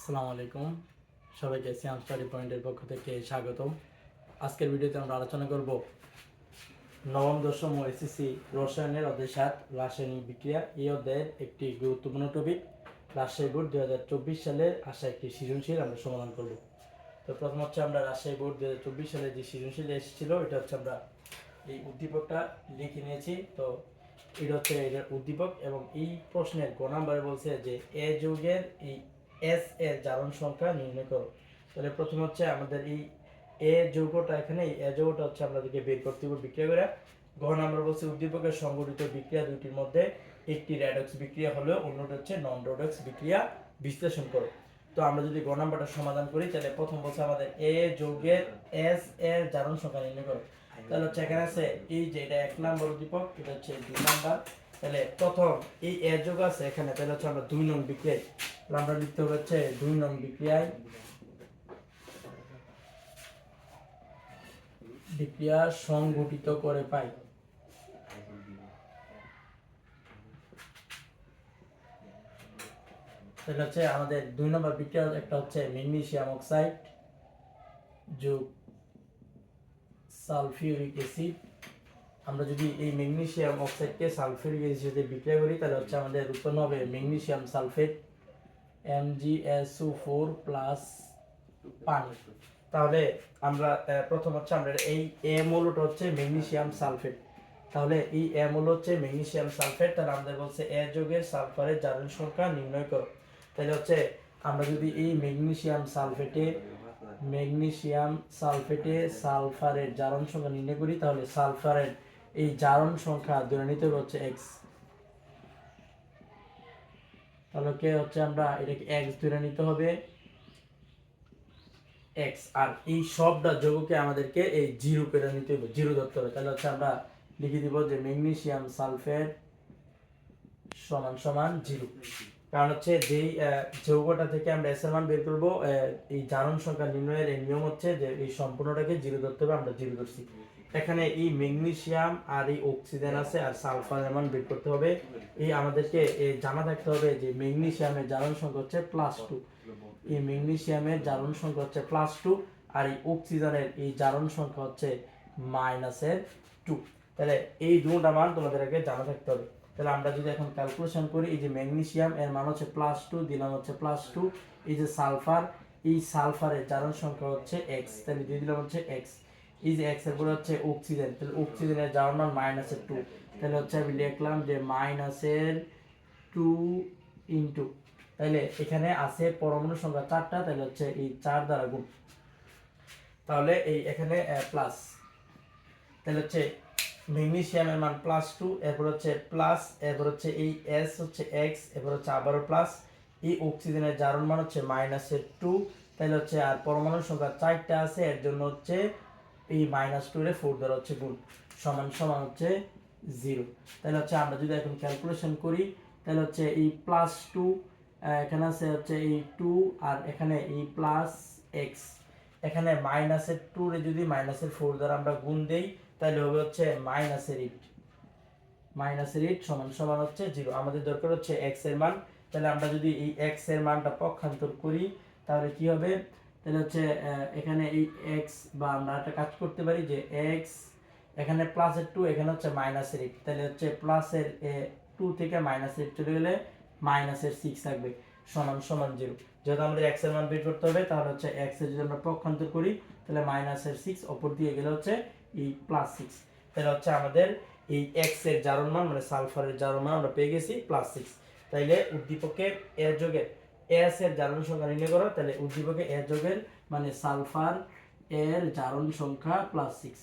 আসসালামু আলাইকুম। সবাইকে সিয়াম স্টাডি পয়েন্টের পক্ষ থেকে স্বাগত। আজকের ভিডিওতে আমরা আলোচনা করব নবম, দশম ও এসএসসি রসায়নের অধ্যায় সাত, রাসায়নিক বিক্রিয়া। এই অধ্যায়ের একটি গুরুত্বপূর্ণ টপিক রাজশাহী বোর্ড দুই হাজার চব্বিশ সালের আসা একটি সৃজনশীল আমরা সমাধান করব। তো প্রথম হচ্ছে আমরা রাজশাহী বোর্ড দুই হাজার চব্বিশ সালে যে সৃজনশীল এসেছিল, এটা হচ্ছে আমরা এই উদ্দীপকটা লিখে নিয়েছি। তো এটা হচ্ছে এটার উদ্দীপক এবং এই প্রশ্নের গ নাম্বারে বলছে যে, এ যুগের এই এস এর জারণ সংখ্যা নির্ণয় করো। তাহলে প্রথম হচ্ছে আমাদের এই এ যৌগটা এখানে এ যৌগটা হচ্ছে আমাদেরকে বের করতে হবে বিক্রিয়া করে, ঘ নাম্বার বলছে উদ্দীপকের সংগঠিত বিক্রিয়া দুইটির মধ্যে একটি রেডক্স বিক্রিয়া হলেও অন্যটা হচ্ছে নন রেডক্স বিক্রিয়া বিশ্লেষণ করো। তো আমরা যদি গ নাম্বারটা সমাধান করি, তাহলে প্রথম বলছে আমাদের এ যৌগের এস এর জারণ সংখ্যা নির্ণয় করো। তাহলে হচ্ছে এখানে আছে এই যে এটা এক নম্বর উদ্দীপক, এটা হচ্ছে দুই নাম্বার। তাহলে প্রথম এই এ যোগ আছে এখানে, তাহলে হচ্ছে আমরা দুই নং বিক্রিয়ায় আমরা লিখতে হচ্ছে দুই নং বিক্রিয়ায় বিক্রিয়া সংগঠিত করে পাই। তাহলে হচ্ছে আমাদের দুই নম্বর বিক্রিয়া একটা হচ্ছে ম্যাগনেসিয়াম অক্সাইড যোগ সালফিউরিক অ্যাসিড আমরা যদি এই ম্যাগনেসিয়াম অক্সাইডকে সালফিউরিক অ্যাসিড সাথে বিক্রিয়া করি, তাহলে হচ্ছে আমাদের উৎপন্ন হবে magnesium sulphate M G S MGSO four plus পানি। তাহলে আমরা প্রথম হচ্ছে আমরা এই এ মৌলটা হচ্ছে ম্যাগনেসিয়াম সালফেট তাহলে এই এ মৌল হচ্ছে ম্যাগনেসিয়াম সালফেট তাহলে আমাদের বলছে এ যোগের সালফারের জারণ সংখ্যা নির্ণয় করো। তাহলে হচ্ছে আমরা যদি এই ম্যাগনেসিয়াম সালফেটে ম্যাগনেসিয়াম সালফেটে সালফারের জারণ সংখ্যা নির্ণয় করি, তাহলে সালফারের এই জারণ সংখ্যা ধরে নিতে হচ্ছে এক্স তাহলে কে হচ্ছে আমরা? এটাকে এক্স ধরে নিতে হবে। এক্স আর এই সবটা যোগকে আমাদেরকে এই জিরো করে নিতে হবে, জিরো ধরতে হবে। তাহলে হচ্ছে আমরা লিখে দিব যে ম্যাগনেসিয়াম সালফেট সমান সমান জিরো। কারণ হচ্ছে যেই যৌগটা থেকে আমরা এস এর মান বের করব এই জারণ সংখ্যা নির্ণয়ের এই নিয়ম হচ্ছে যে এই সম্পূর্ণটাকে জিরো ধরতে হবে, আমরা জিরো ধরছি। এখানে এই ম্যাগনেসিয়াম আর এই অক্সিজেন আছে আর সালফার মান বের করতে হবে এই আমাদেরকে জানা থাকতে হবে যে ম্যাগনেসিয়ামের জারণ সংখ্যা হচ্ছে প্লাস টু এই ম্যাগনেসিয়ামের জারণ সংখ্যা হচ্ছে প্লাস টু আর এই অক্সিজেনের এই জারণ সংখ্যা হচ্ছে মাইনাসের টু তাহলে এই দুটা মান তোমাদের আগে জানা থাকতে হবে। তাহলে আমরা যদি এখন ক্যালকুলেশন করি, এই যে ম্যাগনেসিয়াম এর মান হচ্ছে প্লাস টু দিলাম হচ্ছে প্লাস টু এই যে সালফার, এই সালফারের জারণ সংখ্যা হচ্ছে এক্স তাহলে দিয়ে দিলাম হচ্ছে এক্স যে এক্সের পরে হচ্ছে অক্সিজেন তাহলে অক্সিজেনের জারণ মান মাইনাসের টু তাহলে হচ্ছে আমি লিখলাম যে মাইনাসের টু ইন্টু তাহলে এখানে আছে পরমাণু সংখ্যা চারটা, তাহলে হচ্ছে এই চার দ্বারা গুণ। তাহলে এই এখানে প্লাস তাহলে হচ্ছে ম্যাগনেসিয়ামের মান প্লাস টু এরপর হচ্ছে প্লাস এরপর হচ্ছে এই এস হচ্ছে এক্স এরপর হচ্ছে আবারও প্লাস এই অক্সিজেনের জারণ মান হচ্ছে মাইনাসের টু তাহলে হচ্ছে আর পরমাণু সংখ্যা চারটা আছে, এর জন্য হচ্ছে এই মাইনাস টু এর ফোর দ্বারা হচ্ছে গুণ, সমান সমান হচ্ছে জিরো তাহলে হচ্ছে আমরা যদি এখন ক্যালকুলেশন করি, তাহলে হচ্ছে এই প্লাস টু এখানে আছে হচ্ছে এই টু আর এখানে এই প্লাস এক্স এখানে মাইনাসের টু রে যদি মাইনাসের ফোর দ্বারা আমরা গুণ দেই, তাহলে হবে হচ্ছে মাইনাসের এইট মাইনাসের এইট সমান সমান হচ্ছে জিরো আমাদের দরকার হচ্ছে এক্সের মান। তাহলে আমরা যদি এই এক্সের মানটা পক্ষান্তর করি, তাহলে কি হবে? তাহলে হচ্ছে এখানে এই এক্স বা আমরা একটা কাজ করতে পারি যে এক্স এখানে প্লাসের টু এখানে হচ্ছে মাইনাসের এইট তাহলে হচ্ছে প্লাসের টু থেকে মাইনাসের এইট চলে গেলে মাইনাসের সিক্স থাকবে। সমান সমান জিরো যেহেতু আমাদের এক্সের মান বের করতে হবে, তাহলে হচ্ছে এক্সের যদি আমরা পক্ষান্তর করি, তাহলে মাইনাসের সিক্স অপর দিয়ে গেলে হচ্ছে এই প্লাস সিক্স তাহলে হচ্ছে আমাদের এই এক্সের জারণ মান মানে সালফারের জারণ মান আমরা পেয়ে গেছি প্লাস সিক্স তাইলে উদ্দীপকের এর যোগের এস এর জারণ সংখ্যা নির্ণয় করো, তাহলে উদ্দীপকে এ যোগের মানে সালফার এর জারণ সংখ্যা প্লাস সিক্স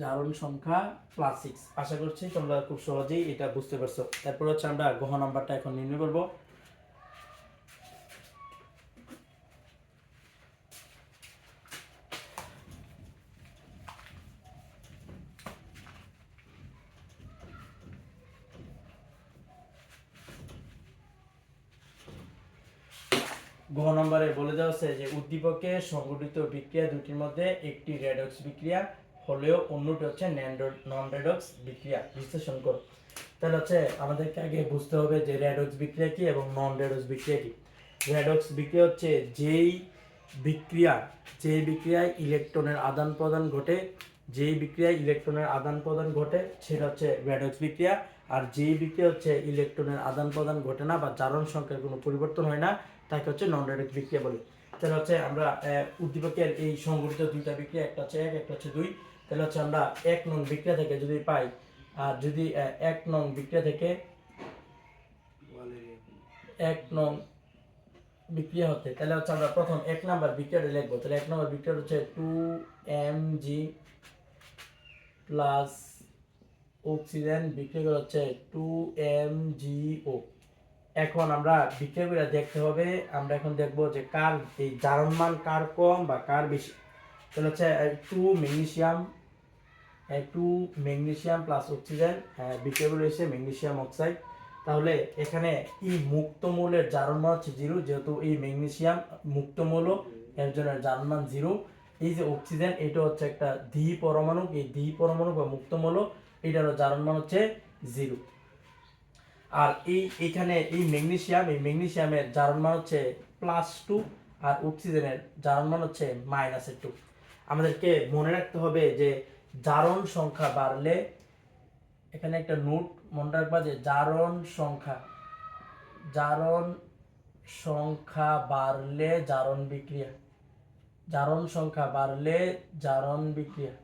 জারণ সংখ্যা প্লাস সিক্স আশা করছি তোমরা খুব সহজেই এটা বুঝতে পারছ। তারপর হচ্ছে আমরা গ্রহ নাম্বারটা এখন নির্ণয় করব। গ্রহ নম্বরে বলে দেওয়া হচ্ছে যে, উদ্দীপকে সংগঠিত বিক্রিয়া দুটির মধ্যে একটি রেডক্স বিক্রিয়া হলেও অন্যটি হচ্ছে নন রেডক্স বিক্রিয়া, বিশ্লেষণ করো। তাহলে হচ্ছে আমাদেরকে আগে বুঝতে হবে যে, রেডক্স বিক্রিয়া কি এবং নন রেডক্স বিক্রিয়া কি? রেডক্স বিক্রিয়া হচ্ছে যেই বিক্রিয়া যে বিক্রিয়ায় ইলেকট্রনের আদান প্রদান ঘটে, যেই বিক্রিয়ায় ইলেকট্রনের আদান প্রদান ঘটে, সেটা হচ্ছে রেডক্স বিক্রিয়া। আর যেই বিক্রিয়া হচ্ছে ইলেকট্রনের আদান প্রদান ঘটে না বা জারণ সংখ্যার কোনো পরিবর্তন হয় না তাকে হচ্ছে নন রেডক্স বিক্রিয়া বলে। তাহলে হচ্ছে আমরা উদ্দীপকের এই সংগঠিত দুইটা বিক্রিয়া, একটা হচ্ছে এক, একটা হচ্ছে দুই। তাহলে হচ্ছে আমরা এক নং বিক্রিয়া থেকে যদি পাই, আর যদি এক নং বিক্রিয়া থেকে এক নং বিক্রিয়া হতে, তাহলে হচ্ছে আমরা প্রথম এক নাম্বার বিক্রিয়াটা লিখব। তাহলে এক নম্বর বিক্রিয়া হচ্ছে two M G plus oxygen বিক্রিয়া হচ্ছে টু এম জি ও এখন আমরা বিক্রিয়াগুলো দেখতে হবে। আমরা এখন দেখব যে কার এই জারণ মান কার কম বা কার বেশি। তাহলে হচ্ছে two magnesium two magnesium plus oxygen বিক্রিয়াগুলো রয়েছে ম্যাগনেসিয়াম অক্সাইড। তাহলে এখানে এই মুক্ত মৌলের জারণ মান হচ্ছে জিরো, যেহেতু এই ম্যাগনেশিয়াম মুক্ত মৌল, এর জন্য জারণ মান জিরো। এই যে অক্সিজেন, এটা হচ্ছে একটা দ্বি পরমাণু। এই দ্বি পরমাণু বা মুক্ত মৌল এটার জারণ মান হচ্ছে জিরো। আর এই এখানে এই ম্যাগনেসিয়াম এই ম্যাগনেসিয়ামের জারণ মান হচ্ছে প্লাস টু আর অক্সিজেনের জারণ মান হচ্ছে মাইনাসের টু আমাদেরকে মনে রাখতে হবে যে জারণ সংখ্যা বাড়লে এখানে একটা নোট মনে রাখবা যে জারণ সংখ্যা জারণ সংখ্যা বাড়লে জারণ বিক্রিয়া, জারণ সংখ্যা বাড়লে জারণ বিক্রিয়া।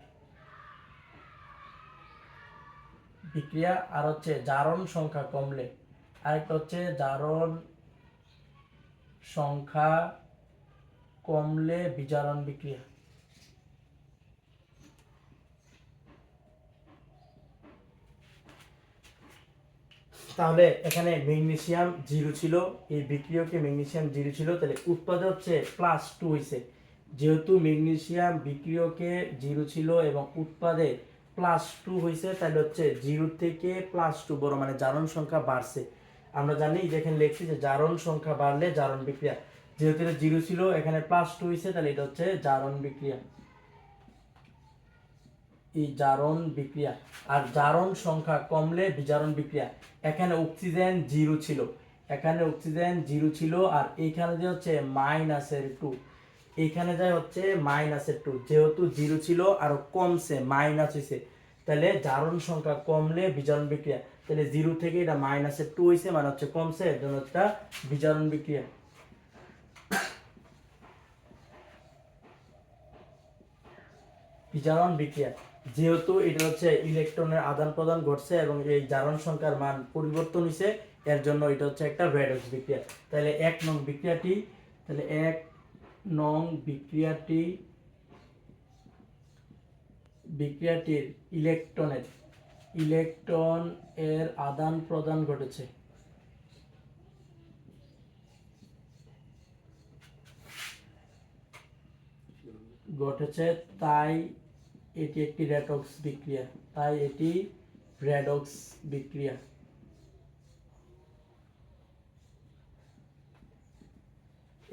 বিক্রিয়া, আর হচ্ছে জারণ সংখ্যা কমলে। আরেকটা হচ্ছে জারণ সংখ্যা কমলে বিজারণ বিক্রিয়া। তাহলে এখানে ম্যাগনেসিয়াম জিরো ছিল, এই বিক্রিয়কে ম্যাগনেসিয়াম জিরো ছিল, তাহলে উৎপাদে হচ্ছে প্লাস টু হয়েছে যেহেতু ম্যাগনেসিয়াম বিক্রিয়কে জিরো ছিল এবং উৎপাদে প্লাস টু হয়েছে তাহলে হচ্ছে জিরো থেকে প্লাস টু বড় মানে জারণ সংখ্যা বাড়ছে। আমরা জানি যেখানে লিখছি যে জারণ সংখ্যা বাড়লে জারণ বিক্রিয়া। যেহেতু এটা জিরো ছিল, এখানে প্লাস টু হয়েছে তাহলে এটা হচ্ছে জারণ বিক্রিয়া। জারণ বিক্রিয়া। আর জারণ সংখ্যা কমলে বিজারণ বিক্রিয়া। এখানে অক্সিজেন জিরো ছিল। এখানে অক্সিজেন জিরো ছিল, আর এইখানে যে হচ্ছে মাইনাসের টু এইখানে যায় হচ্ছে মাইনাসের টু যেহেতু জিরো ছিল আর কমছে মাইনাস হয়েছে তাহলে জারণ সংখ্যা কমলে বিজারণ বিক্রিয়া। তাহলে জিরো থেকে এটা মাইনাসের টু হয়েছে মানে হচ্ছে কমছে এর জন্য এটা বিজারণ বিক্রিয়া। বিজারণ বিক্রিয়া। যেহেতু এটা হচ্ছে ইলেকট্রনের আদান প্রদান ঘটছে এবং এই জারণ সংখ্যার মান পরিবর্তন হয়েছে এর জন্য এটা হচ্ছে একটা রেডক্স বিক্রিয়া। তাহলে এক নং বিক্রিয়াটি, তাহলে এক নং বিক্রিয়াটি, বিক্রিয়াটির ইলেকট্রনের, ইলেকট্রন এর আদান প্রদান ঘটেছে। ঘটেছে, তাই এটি একটি রেডক্স বিক্রিয়া, তাই এটি রেডক্স বিক্রিয়া।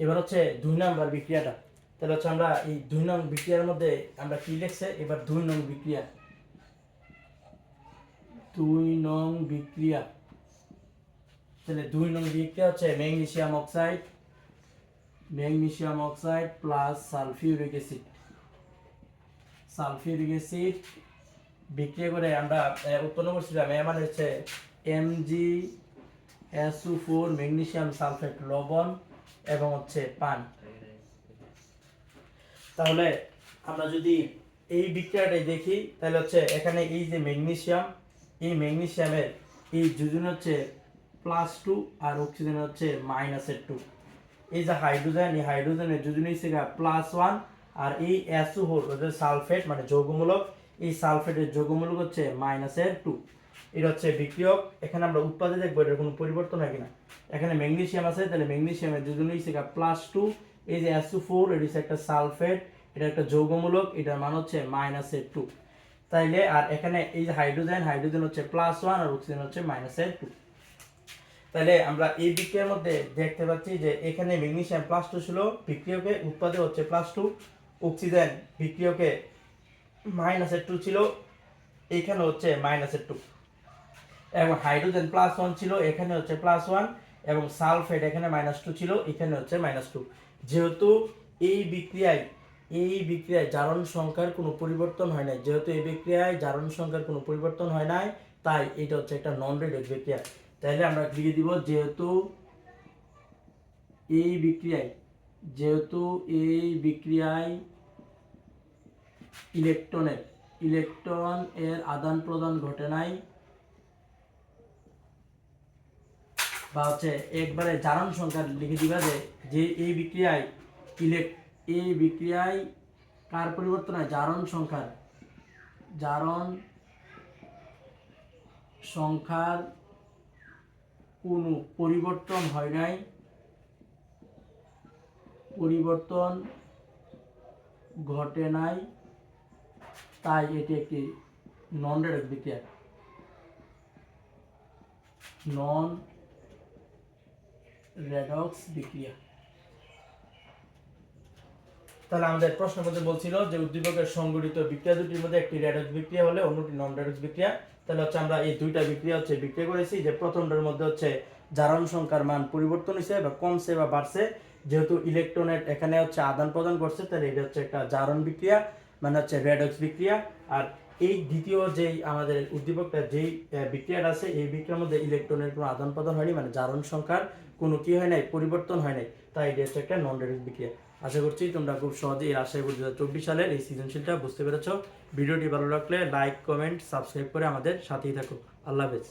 এবার হচ্ছে দুই নম্বর বিক্রিয়াটা। তাহলে হচ্ছে আমরা এই দুই নং বিক্রিয়ার মধ্যে আমরা কি লিখছে? এবার দুই নং বিক্রিয়া। দুই নং বিক্রিয়া। তাহলে দুই নং বিক্রিয়া হচ্ছে magnesium oxide magnesium oxide plus sulphuric acid. Sulphuric acid বিক্রিয়া করে আমরা উৎপন্ন করছিলাম এ মানে হচ্ছে MG SO four magnesium sulphate লবণ এবং হচ্ছে পান। তাহলে আমরা যদি এই বিক্রিয়াটাই দেখি, তাহলে হচ্ছে এখানে এই যে ম্যাগনেসিয়াম, এই ম্যাগনেসিয়ামের এই যোজন হচ্ছে প্লাস টু আর অক্সিজেন হচ্ছে মাইনাসের টু এই যে হাইড্রোজেন এই হাইড্রোজেনের যোজন হচ্ছে প্লাস ওয়ান আর এই অ্যাসু হোল সালফেট মানে যৌগমূলক। এই সালফেটের যৌগমূলক হচ্ছে মাইনাসের টু এটা হচ্ছে বিক্রিয়ক। এখানে আমরা উৎপাদে দেখব এটার কোনো পরিবর্তন হয় কিনা। এখানে ম্যাগনেসিয়াম আছে, তাহলে ম্যাগনেসিয়ামের দুজন হচ্ছে প্লাস টু এই যে এসু ফোর এটি হচ্ছে একটা সালফেট, এটা একটা যৌগমূলক, এটার মান হচ্ছে মাইনাস মাইনাসের টু তাইলে আর এখানে এই যে হাইড্রোজেন হাইড্রোজেন হচ্ছে প্লাস ওয়ান আর অক্সিজেন হচ্ছে মাইনাস মাইনাসের টু তাহলে আমরা এই বিক্রিয়ার মধ্যে দেখতে পাচ্ছি যে এখানে ম্যাগনেসিয়াম প্লাস টু ছিল, বিক্রিয়কে উৎপাদে হচ্ছে প্লাস টু অক্সিজেন বিক্রিয়কে মাইনাসের টু ছিল, এখানে হচ্ছে মাইনাসের টু এবং হাইড্রোজেন প্লাস ওয়ান ছিল, এখানে হচ্ছে প্লাস ওয়ান এবং সালফেট এখানে মাইনাস টু ছিল, এখানে হচ্ছে মাইনাস টু যেহেতু এই বিক্রিয়ায় এই বিক্রিয়ায় জারণ সংখ্যার কোনো পরিবর্তন হয় নাই, যেহেতু এই বিক্রিয়ায় জারণ সংখ্যার কোনো পরিবর্তন হয় নাই, তাই এটা হচ্ছে একটা নন রেডিয়াস বিক্রিয়া। তাহলে আমরা লিখে দিব, যেহেতু এই বিক্রিয়ায়, যেহেতু এই বিক্রিয়ায় ইলেকট্রনের ইলেকট্রন এর আদান প্রদান ঘটে নাই বা হচ্ছে একবারে জারণ সংখ্যা লিখে দিবা যে যে এই বিক্রিয়ায় ইলেক এই বিক্রিয়ায় কার পরিবর্তন হয়? জারণ সংখ্যার। জারণ সংখ্যার কোনো পরিবর্তন হয় নাই। পরিবর্তন ঘটে নাই। তাই এটি একটি নন রেডক বিক্রিয়া। নন রেডক্স বিক্রিয়া। তাহলে আমাদের প্রশ্ন মধ্যে বলছিল যে উদ্দীপকের সংগঠিত বিক্রিয়া দুটির মধ্যে একটি রেডক্স বিক্রিয়া হলে অন্যটি নন রেডক্স বিক্রিয়া। তাহলে হচ্ছে আমরা এই দুইটা বিক্রিয়া হচ্ছে বিক্রিয়া করেছি, যে প্রথমটার মধ্যে হচ্ছে জারণ সংখ্যার মান পরিবর্তন হয়েছে বা কমছে বা বাড়ছে। যেহেতু ইলেকট্রনের এখানে হচ্ছে আদান প্রদান করছে, তাহলে এটা হচ্ছে একটা জারণ বিক্রিয়া মানে হচ্ছে রেডক্স বিক্রিয়া। আর এই দ্বিতীয় যেই আমাদের উদ্দীপকটা যেই বিক্রিয়াটা আছে, এই বিক্রিয়ার মধ্যে ইলেকট্রনের কোনো আদান প্রদান হয়নি মানে জারণ সংখ্যার। কোনো কি হয় নাই, পরিবর্তন হয় নাই, তাই এটা হচ্ছে একটা নন ডাইরেক্ট বিক্রিয়া। আশা করছি তোমরা খুব সহজেই রাজশাহী বোর্ড দু চব্বিশ সালের এই সৃজনশীলটা বুঝতে পেরেছ। ভিডিওটি ভালো লাগলে লাইক কমেন্ট সাবস্ক্রাইব করে আমাদের সাথেই থাকো। আল্লাহ হাফেজ।